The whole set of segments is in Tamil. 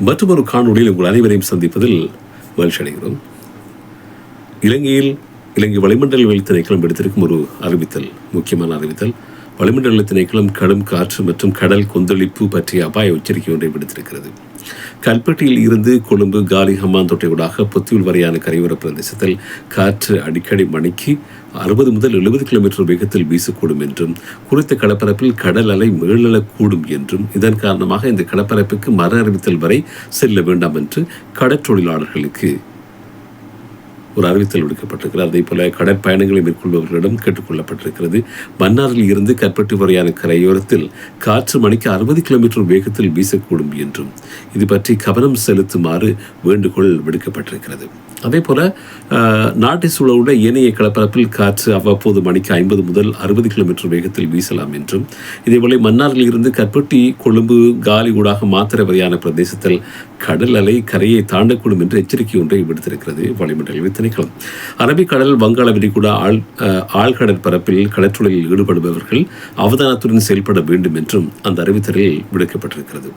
மற்றொரு காணொளியில் உங்கள் அனைவரையும் சந்திப்பதில் மகிழ்ச்சி அடைகிறோம். இலங்கையில் இலங்கை வளிமண்டல திணைக்களம் எடுத்திருக்கும் ஒரு அறிவித்தல் முக்கியமான அறிவித்தல். வளிமண்டல திணைக்களம் கடும் காற்று மற்றும் கடல் கொந்தளிப்பு பற்றிய அபாய எச்சரிக்கை ஒன்றை விடுத்திருக்கிறது. கல்பட்டியில் இருந்து கொழும்பு காலி ஹம்மான் தொட்டையூடாக புத்தியூல் வரையான கரையோர பிரதேசத்தில் காற்று அடிக்கடி மணிக்கு அறுபது முதல் எழுபது கிலோமீட்டர் வேகத்தில் வீசக்கூடும் என்றும் குறித்த கடப்பரப்பில் கடல் அலை மேலெழக்கூடும் என்றும் இதன் காரணமாக இந்த கடப்பரப்புக்கு மர அறிவித்தல் வரை செல்ல வேண்டாம் என்று கடற்றொழிலாளர்களுக்கு ஒரு அறிவித்தல் விடுக்கப்பட்டிருக்கிறது. அதே போல கடற்பயணங்களை மேற்கொள்பவர்களிடம் கேட்டுக்கொள்ளப்பட்டிருக்கிறது. மன்னாரில் இருந்து கற்பட்டு வரையான கரையோரத்தில் காற்று மணிக்கு அறுபது கிலோமீட்டர் வேகத்தில் வீசக்கூடும் என்றும் இது பற்றி கவனம் செலுத்துமாறு வேண்டுகோள் விடுக்கப்பட்டிருக்கிறது. அதே போல நாட்டை சூழவுள்ள ஏனைய கலப்பரப்பில் காற்று அவ்வப்போது மணிக்கு ஐம்பது முதல் அறுபது கிலோமீட்டர் வேகத்தில் வீசலாம் என்றும் இதேபோல மன்னாரில் இருந்து கற்பட்டி கொழும்பு காலி ஊடாக மாத்திரை வரையான பிரதேசத்தில் கடல் அலை கரையை தாண்டக்கூடும் என்று எச்சரிக்கை ஒன்றை விடுத்திருக்கிறது. வளிமண்டல திணைக்களம் அரபிக்கடல் வங்காள விரிகுடா ஆழ் அஹ், பரப்பில் கடற்றொழிலில் ஈடுபடுபவர்கள் அவதானத்துடன் செயல்பட வேண்டும் என்றும் அந்த அறிவித்தலில் விடுக்கப்பட்டிருக்கிறது.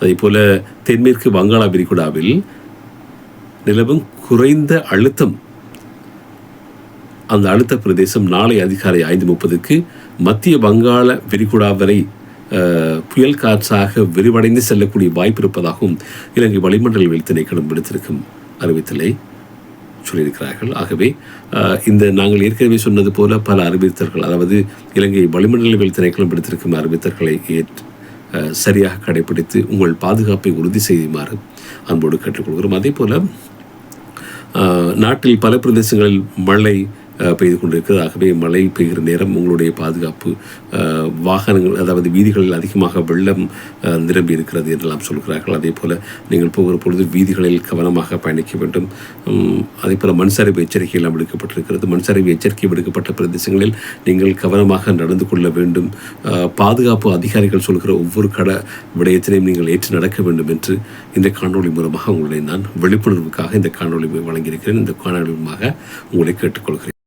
அதேபோல தென்மேற்கு வங்காள விரிகுடாவில் நிலவும் குறைந்த அழுத்தம். அந்த அழுத்த பிரதேசம் நாளை அதிகாலை ஐந்து முப்பதுக்கு மத்திய வங்காள விரிகுடா வரை புயல் காற்றாக விரிவடைந்து செல்லக்கூடிய வாய்ப்பு இருப்பதாகவும் இலங்கை வளிமண்டலவியல் திணைக்களம் விடுத்திருக்கும் அறிவித்தலை சொல்லியிருக்கிறார்கள். ஆகவே இந்த நாங்கள் ஏற்கனவே சொன்னது போல பல அறிவித்தர்கள் அதாவது இலங்கை வளிமண்டலவியல் திணைக்களம் எடுத்திருக்கும் அறிவித்தர்களை ஏற்று சரியாக கடைபிடித்து உங்கள் பாதுகாப்பை உறுதி செய்யுமாறு அன்போடு கேட்டுக்கொள்கிறோம். அதே போல் நாட்டில் பல பிரதேசங்களில் மழை பெய்து கொண்டிருக்கிறது. ஆகவே மழை பெய்கிற நேரம் உங்களுடைய பாதுகாப்பு வாகனங்கள் அதாவது வீதிகளில் அதிகமாக வெள்ளம் நிரம்பி இருக்கிறது என்றெல்லாம் சொல்கிறார்கள். அதே போல் நீங்கள் போகிற பொழுது வீதிகளில் கவனமாக பயணிக்க வேண்டும். அதே போல் மண்சரிவு எச்சரிக்கை எல்லாம் விடுக்கப்பட்டிருக்கிறது. மண்சரிவு எச்சரிக்கை விடுக்கப்பட்ட பிரதேசங்களில் நீங்கள் கவனமாக நடந்து கொள்ள வேண்டும். பாதுகாப்பு அதிகாரிகள் சொல்கிற ஒவ்வொரு கட விடயத்தினையும் நீங்கள் ஏற்று நடக்க வேண்டும் என்று இந்த காணொளி மூலமாக உங்களை நான் விழிப்புணர்வுக்காக இந்த காணொலி வழங்கியிருக்கிறேன். இந்த காணொளி மூலமாக உங்களை கேட்டுக்கொள்கிறேன்.